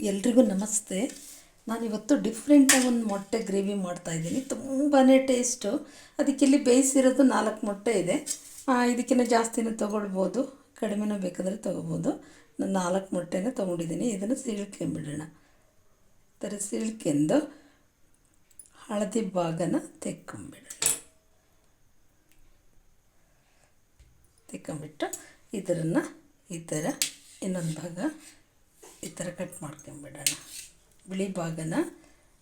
ಎಲ್ರಿಗೂ ನಮಸ್ತೆ. ನಾನಿವತ್ತು ಡಿಫ್ರೆಂಟಾಗಿ ಒಂದು ಮೊಟ್ಟೆ ಗ್ರೇವಿ ಮಾಡ್ತಾಯಿದ್ದೀನಿ ತುಂಬಾ ಟೇಸ್ಟು ಅದಕ್ಕೆ ಇಲ್ಲಿ ಬೇಯಿಸಿರೋದು ನಾಲ್ಕು ಮೊಟ್ಟೆ ಇದೆ. ಇದಕ್ಕಿಂತ ಜಾಸ್ತಿನೂ ತೊಗೊಳ್ಬೋದು. ಕಡಿಮೆನೂ ಬೇಕಾದರೆ ತೊಗೋಬೋದು ನಾನು ನಾಲ್ಕು ಮೊಟ್ಟೆನ ತೊಗೊಂಡಿದ್ದೀನಿ. ಇದನ್ನು ಸೀಳ್ಕೊಂಬಿಡೋಣ. ಥರ ಸೀಳ್ಕೊಂಡು ಹಳದಿ ಭಾಗನ ತೆಕ್ಕೊಂಬಿಡೋಣ. ತೆಕ್ಕೊಂಬಿಟ್ಟು ಇದರನ್ನು ಈ ಥರ ಇನ್ನೊಂದು ಭಾಗ ಈ ಥರ ಕಟ್ ಮಾಡ್ಕೊಂಬಿಡೋಣ. ಬಿಳಿ ಭಾಗನ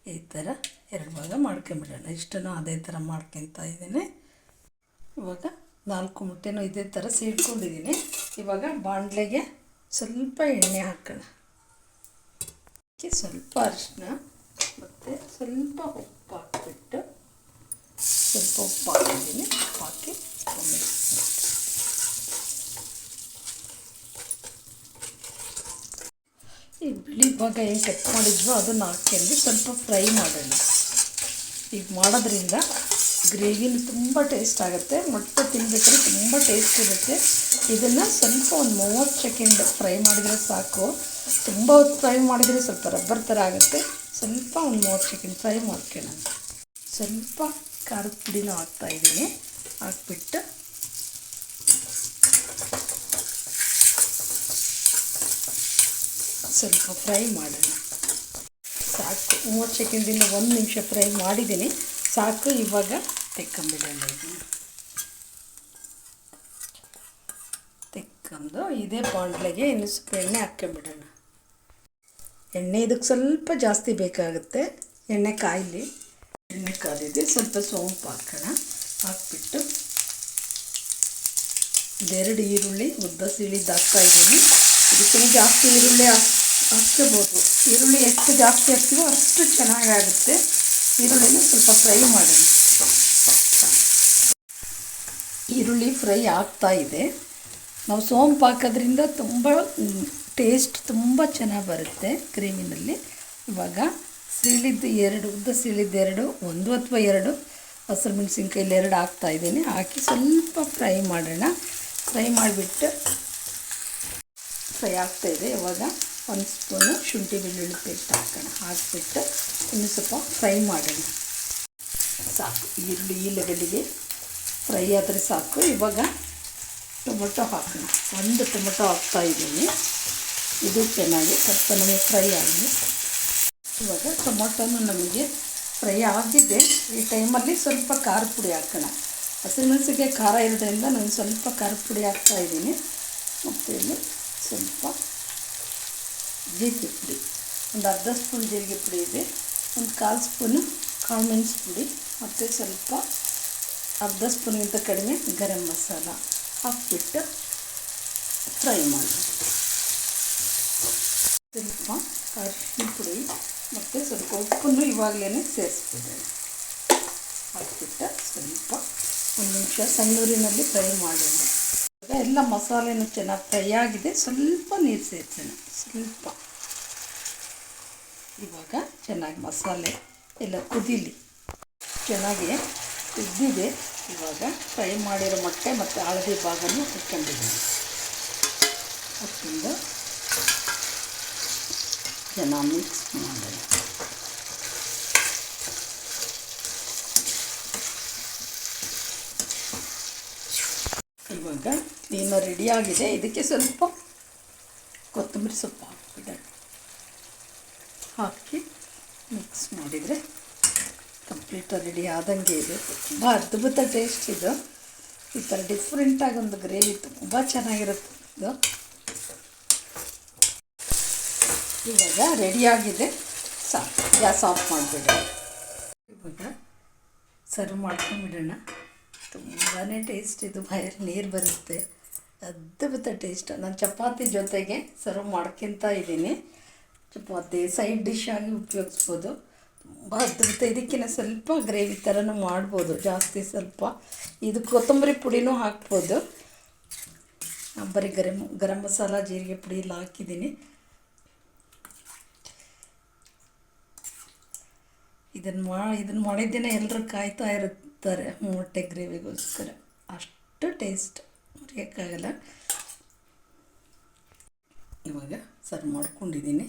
ಈ ಥರ ಎರಡು ಭಾಗ ಮಾಡ್ಕೊಂಬಿಡೋಣ. ಇಷ್ಟನ್ನು ಅದೇ ಥರ ಮಾಡ್ಕೊತಾ ಇದ್ದೀನಿ. ಇವಾಗ ನಾಲ್ಕು ಮುಟ್ಟೆನೂ ಇದೇ ಥರ ಸೀಡ್ಕೊಂಡಿದ್ದೀನಿ. ಇವಾಗ ಬಾಣಲೆಗೆ ಸ್ವಲ್ಪ ಎಣ್ಣೆ ಹಾಕೋಣ. ಅದಕ್ಕೆ ಸ್ವಲ್ಪ ಅರಿಶಿನ ಮತ್ತು ಸ್ವಲ್ಪ ಉಪ್ಪು ಹಾಕಿಬಿಟ್ಟು ಸ್ವಲ್ಪ ಉಪ್ಪು ಹಾಕಿದ್ದೀನಿ. ಉಪ್ಪು ಹಾಕಿ ಮಿಕ್ಸ್ ಈ ಬಿಳಿ ಭಾಗ ಏನು ಕಟ್ ಮಾಡಿದ್ವೋ ಅದನ್ನು ಹಾಕ್ಕೊಂಡು ಸ್ವಲ್ಪ ಫ್ರೈ ಮಾಡೋಣ. ಈಗ ಮಾಡೋದ್ರಿಂದ ಗ್ರೇವಿನ ತುಂಬ ಟೇಸ್ಟ್ ಆಗುತ್ತೆ, ಮೊಟ್ಟೆ ತಿನ್ಬೇಕಾದ್ರೆ ತುಂಬ ಟೇಸ್ಟ್ ಇರುತ್ತೆ. ಇದನ್ನು ಸ್ವಲ್ಪ ಒಂದು ಮೂವತ್ತು ಸೆಕೆಂಡ್ ಫ್ರೈ ಮಾಡಿದರೆ ಸಾಕು. ತುಂಬ ಹೊತ್ತು ಫ್ರೈ ಮಾಡಿದರೆ ಸ್ವಲ್ಪ ರಬ್ಬರ್ ಥರ ಆಗುತ್ತೆ. ಸ್ವಲ್ಪ ಒಂದು ಮೂವತ್ತು ಸೆಕೆಂಡ್ ಫ್ರೈ ಮಾಡ್ಕೊಳ್ಳೋಣ. ಸ್ವಲ್ಪ ಖಾರದ ಪುಡಿನೂ ಹಾಕ್ತಾಯಿದ್ದೀನಿ ಹಾಕ್ಬಿಟ್ಟು ಸ್ವಲ್ಪ ಫ್ರೈ ಮಾಡೋಣ. ಸಾಕು. ಮೂವತ್ತು ಸೆಕೆಂಡಿಂದ ಒಂದು ನಿಮಿಷ ಫ್ರೈ ಮಾಡಿದ್ದೀನಿ. ಸಾಕು, ಇವಾಗ ತೆಕ್ಕೊಂಬಿಡೋಣ. ಇದನ್ನು ತೆಕ್ಕೊಂಡು ಇದೇ ಬಾಂಡ್ಲೆಗೆ ಇನ್ನು ಸ್ವಲ್ಪ ಎಣ್ಣೆ ಹಾಕ್ಕೊಂಬಿಡೋಣ. ಎಣ್ಣೆ ಇದಕ್ಕೆ ಸ್ವಲ್ಪ ಜಾಸ್ತಿ ಬೇಕಾಗುತ್ತೆ. ಎಣ್ಣೆ ಕಾಯಲಿ. ಎಣ್ಣೆ ಕಾದಿದೆ ಸ್ವಲ್ಪ ಸೋಂಪು ಹಾಕೋಣ. ಹಾಕ್ಬಿಟ್ಟು ಇದೆರಡು ಈರುಳ್ಳಿ, ಉದ್ದ ಸೀಳಿದ್ದು ಹಾಕ್ತಾಯಿದ್ದೀನಿ ಇದಕ್ಕೆ ಜಾಸ್ತಿ ಈರುಳ್ಳಿ ಹಾಕ್ಕೋಬೋದು ಈರುಳ್ಳಿ ಎಷ್ಟು ಜಾಸ್ತಿ ಹಾಕ್ತೀವೋ ಅಷ್ಟು ಚೆನ್ನಾಗಾಗುತ್ತೆ. ಈರುಳ್ಳಿನ ಸ್ವಲ್ಪ ಫ್ರೈ ಮಾಡೋಣ. ಈರುಳ್ಳಿ ಫ್ರೈ ಆಗ್ತಾ ಇದೆ. ನಾವು ಸೋಂಪು ಹಾಕೋದ್ರಿಂದ ತುಂಬ ಟೇಸ್ಟ್ ತುಂಬ ಚೆನ್ನಾಗಿ ಬರುತ್ತೆ ಕ್ರೀಮಿನಲ್ಲಿ. ಇವಾಗ ಸೀಳಿದ್ದು ಎರಡು, ಉದ್ದ ಸೀಳಿದ್ದು ಎರಡು, ಒಂದು ಅಥವಾ ಎರಡು, ಹಸಿರು ಮೆಣಸಿನ್ಕಾಯಲ್ಲಿ ಎರಡು ಹಾಕ್ತಾ ಇದ್ದೀನಿ ಹಾಕಿ ಸ್ವಲ್ಪ ಫ್ರೈ ಮಾಡೋಣ. ಫ್ರೈ ಮಾಡಿಬಿಟ್ಟು ಫ್ರೈ ಆಗ್ತಾಯಿದೆ ಇವಾಗ. ಒಂದು ಸ್ಪೂನು ಶುಂಠಿ ಬೆಳ್ಳುಳ್ಳಿ ಪೇಸ್ಟ್ ಹಾಕೋಣ. ಹಾಕಿಬಿಟ್ಟು ಇನ್ನು ಸ್ವಲ್ಪ ಫ್ರೈ ಮಾಡೋಣ. ಸಾಕು. ಈರುಳ್ಳಿ, ಈ ಲೆವೆಲಿಗೆ ಫ್ರೈ ಆದರೆ ಸಾಕು. ಇವಾಗ ಟೊಮೊಟೊ ಹಾಕೋಣ. ಒಂದು ಟೊಮೊಟೊ ಹಾಕ್ತಾ ಇದ್ದೀನಿ. ಇದು ಚೆನ್ನಾಗಿ ಸ್ವಲ್ಪ ನಮಗೆ ಫ್ರೈ ಆಗಲಿ ಇವಾಗ ಟೊಮೊಟೊನು ನಮಗೆ ಫ್ರೈ ಆಗಿದೆ. ಈ ಟೈಮಲ್ಲಿ ಸ್ವಲ್ಪ ಖಾರ ಪುಡಿ ಹಾಕೋಣ. ಹಸಿಮೆಣಸಿಗೆ ಖಾರ ಇರೋದ್ರಿಂದ ನಾನು ಸ್ವಲ್ಪ ಖಾರ ಪುಡಿ ಹಾಕ್ತಾಯಿದ್ದೀನಿ ಮತ್ತು ಇಲ್ಲಿ ಸ್ವಲ್ಪ ಜೀರಿಗೆ ಪುಡಿ. ಒಂದು ಅರ್ಧ ಸ್ಪೂನ್ ಜೀರಿಗೆ ಪುಡಿ ಇದೆ, ಒಂದು ಕಾಲು ಸ್ಪೂನು ಕಾಳುಮೆಣಸು ಪುಡಿ ಮತ್ತು ಸ್ವಲ್ಪ ಅರ್ಧ ಸ್ಪೂನ್ಗಿಂತ ಕಡಿಮೆ ಗರಂ ಮಸಾಲ ಹಾಕ್ಬಿಟ್ಟು ಫ್ರೈ ಮಾಡಿ ಸ್ವಲ್ಪ ಅರಿಶಿನ ಪುಡಿ ಮತ್ತು ಸ್ವಲ್ಪ ಉಪ್ಪನ್ನು ಇವಾಗಲೇ ಸೇರಿಸ್ಬಿಡೋಣ ಹಾಕ್ಬಿಟ್ಟು ಸ್ವಲ್ಪ ಒಂದು ನಿಮಿಷ ಸಣ್ಣೂರಿನಲ್ಲಿ ಫ್ರೈ ಮಾಡೋಣ. ಎಲ್ಲ ಮಸಾಲೆನೂ ಚೆನ್ನಾಗಿ ಫ್ರೈ ಆಗಿದೆ. ಸ್ವಲ್ಪ ನೀರು ಸೇರಿಸೋಣ. ಸ್ವಲ್ಪ. ಇವಾಗ ಚೆನ್ನಾಗಿ ಮಸಾಲೆ ಎಲ್ಲ ಕುದೀಲಿ. ಚೆನ್ನಾಗಿ ಕುದ್ದಿದೆ. ಇವಾಗ ಫ್ರೈ ಮಾಡಿರೋ ಮೊಟ್ಟೆ ಮತ್ತು ಹಳದಿ ಭಾಗನೂ ಇಟ್ಕೊಂಡಿದ್ದೀನಿ. ಹಾಕ್ಕೊಂಡು ಚೆನ್ನಾಗಿ ಮಿಕ್ಸ್ ಮಾಡೋಣ. ಇವಾಗ ನೀನು ರೆಡಿಯಾಗಿದೆ ಇದಕ್ಕೆ ಸ್ವಲ್ಪ ಕೊತ್ತಂಬರಿ ಸೊಪ್ಪು ಹಾಕಿಬಿಡೋಣ. ಹಾಕಿ ಮಿಕ್ಸ್ ಮಾಡಿದರೆ ಕಂಪ್ಲೀಟ್ ರೆಡಿ ಆದಂಗೆ ಇದೆ. ತುಂಬ ಅದ್ಭುತ ಟೇಸ್ಟ್ ಇದು. ಈ ಥರ ಡಿಫ್ರೆಂಟಾಗಿ ಒಂದು ಗ್ರೇವಿ ತುಂಬ ಚೆನ್ನಾಗಿರುತ್ತೆ ಇದು. ಇವಾಗ ರೆಡಿಯಾಗಿದೆ ಸಾಫ್ ಗ್ಯಾಸ್ ಆಫ್ ಮಾಡಿಬಿಡೋಣ. ಇವಾಗ ಸರ್ವ್ ಮಾಡ್ಕೊಂಡ್ಬಿಡೋಣ. ತುಂಬಾ ಟೇಸ್ಟ್ ಇದು. ಬಾಯಲ್ಲಿ ನೀರು ಬರುತ್ತೆ. ಅದ್ಭುತ ಟೇಸ್ಟ್ ನಾನು ಚಪಾತಿ ಜೊತೆಗೆ ಸರ್ವ್ ಮಾಡ್ಕೊಂತ ಇದ್ದೀನಿ. ಚಪಾತಿ ಸೈಡ್ ಡಿಶ್ ಆಗಿ ಉಪಯೋಗಿಸ್ಬೋದು. ತುಂಬ ಅದ್ಭುತ. ಇದಕ್ಕಿಂತ ಸ್ವಲ್ಪ ಗ್ರೇವಿ ಥರನೂ ಮಾಡ್ಬೋದು. ಜಾಸ್ತಿ ಸ್ವಲ್ಪ. ಇದು ಕೊತ್ತಂಬರಿ ಪುಡಿನೂ ಹಾಕ್ಬೋದು. ಬರೀ ಗರಂ ಗರಂ ಮಸಾಲ, ಜೀರಿಗೆ ಪುಡಿ ಎಲ್ಲ ಹಾಕಿದ್ದೀನಿ. ಇದನ್ನು ಮಾ ಇದನ್ನು ಮಾಡಿದ್ದೇನೆ ಎಲ್ಲರೂ ಕಾಯ್ತಾ ಇರುತ್ತಾರೆ ಮೊಟ್ಟೆ ಗ್ರೇವಿಗೋಸ್ಕರ ಅಷ್ಟು ಟೇಸ್ಟ್ ಮರೆಯೋಕ್ಕಾಗಲ್ಲ ಇವಾಗ ಸರ್ವ್ ಮಾಡ್ಕೊಂಡಿದ್ದೀನಿ.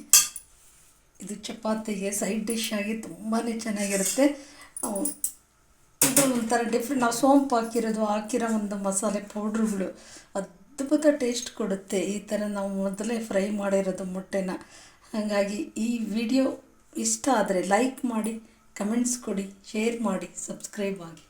ಇದು ಚಪಾತಿಗೆ ಸೈಡ್ ಡಿಶ್ ಆಗಿ ತುಂಬಾ ಚೆನ್ನಾಗಿರುತ್ತೆ. ಇದು ಒಂಥರ ಡಿಫ್ರೆಂಟ್ ನಾವು ಸೋಂಪು ಹಾಕಿರೋದು, ಹಾಕಿರೋ ಒಂದು ಮಸಾಲೆ ಪೌಡ್ರುಗಳು ಅದ್ಭುತ ಟೇಸ್ಟ್ ಕೊಡುತ್ತೆ. ಈ ಥರ ನಾವು ಮೊದಲೇ ಫ್ರೈ ಮಾಡಿರೋದು ಮೊಟ್ಟೆನ. ಹಾಗಾಗಿ ಈ ವಿಡಿಯೋ ಇಷ್ಟ ಆದರೆ ಲೈಕ್ ಮಾಡಿ ಕಮೆಂಟ್ಸ್ ಕೊಡಿ ಶೇರ್ ಮಾಡಿ ಸಬ್ಸ್ಕ್ರೈಬ್ ಆಗಿ.